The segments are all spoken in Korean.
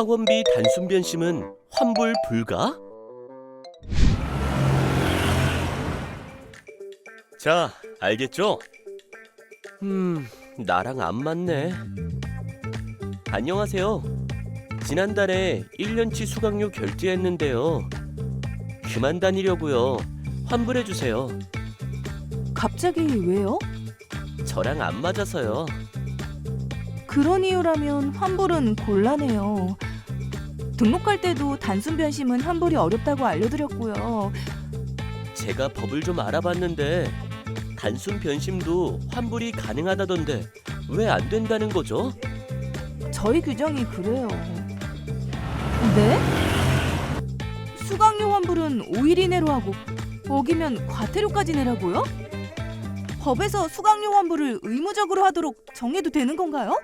학원비 단순 변심은 환불 불가? 자, 알겠죠? 음, 나랑 안 맞네. 안녕하세요. 지난달에 1년치 수강료 결제했는데요. 그만 다니려고요. 환불해 주세요. 갑자기 왜요? 저랑 안 맞아서요. 그런 이유라면 환불은 곤란해요. 등록할 때도 단순 변심은 환불이 어렵다고 알려드렸고요. 제가 법을 좀 알아봤는데 단순 변심도 환불이 가능하다던데 왜 안 된다는 거죠? 저희 규정이 그래요. 네? 수강료 환불은 5일 이내로 하고 어기면 과태료까지 내라고요? 법에서 수강료 환불을 의무적으로 하도록 정해도 되는 건가요?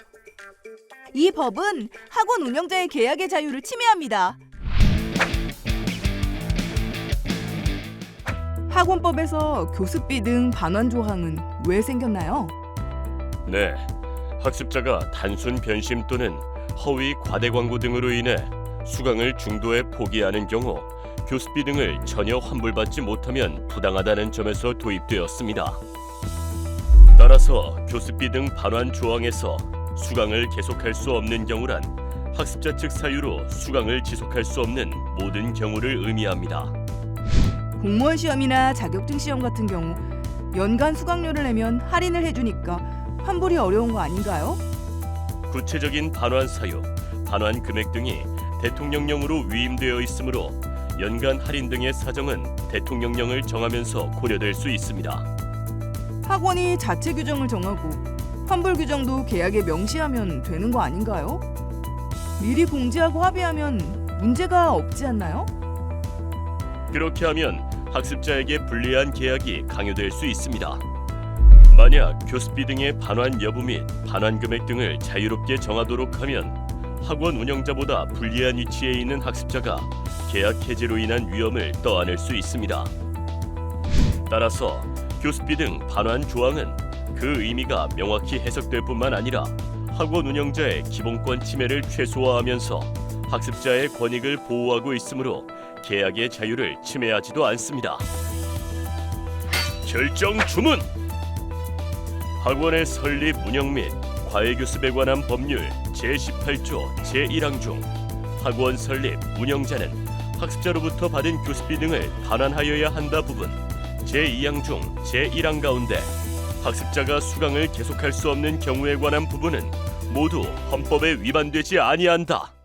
이 법은 학원 운영자의 계약의 자유를 침해합니다. 학원법에서 교습비 등 반환 조항은 왜 생겼나요? 네. 학습자가 단순 변심 또는 허위 과대 광고 등으로 인해 수강을 중도에 포기하는 경우 교습비 등을 전혀 환불받지 못하면 부당하다는 점에서 도입되었습니다. 따라서 교습비 등 반환 조항에서 수강을 계속할 수 없는 경우란 학습자 측 사유로 수강을 지속할 수 없는 모든 경우를 의미합니다. 공무원 시험이나 자격증 시험 같은 경우 연간 수강료를 내면 할인을 해주니까 환불이 어려운 거 아닌가요? 구체적인 반환 사유, 반환 금액 등이 대통령령으로 위임되어 있으므로 연간 할인 등의 사정은 대통령령을 정하면서 고려될 수 있습니다. 학원이 자체 규정을 정하고 환불 규정도 계약에 명시하면 되는 거 아닌가요? 미리 공지하고 합의하면 문제가 없지 않나요? 그렇게 하면 학습자에게 불리한 계약이 강요될 수 있습니다. 만약 교습비 등의 반환 여부 및 반환 금액 등을 자유롭게 정하도록 하면 학원 운영자보다 불리한 위치에 있는 학습자가 계약 해지로 인한 위험을 떠안을 수 있습니다. 따라서 교습비 등 반환 조항은 그 의미가 명확히 해석될 뿐만 아니라 학원 운영자의 기본권 침해를 최소화하면서 학습자의 권익을 보호하고 있으므로 계약의 자유를 침해하지도 않습니다. 결정 주문. 학원의 설립 운영 및 과외 교습에 관한 법률 제18조 제1항 중 학원 설립 운영자는 학습자로부터 받은 교습비 등을 반환하여야 한다 부분 제2항 중 제1항 가운데 학습자가 수강을 계속할 수 없는 경우에 관한 부분은 모두 헌법에 위반되지 아니한다.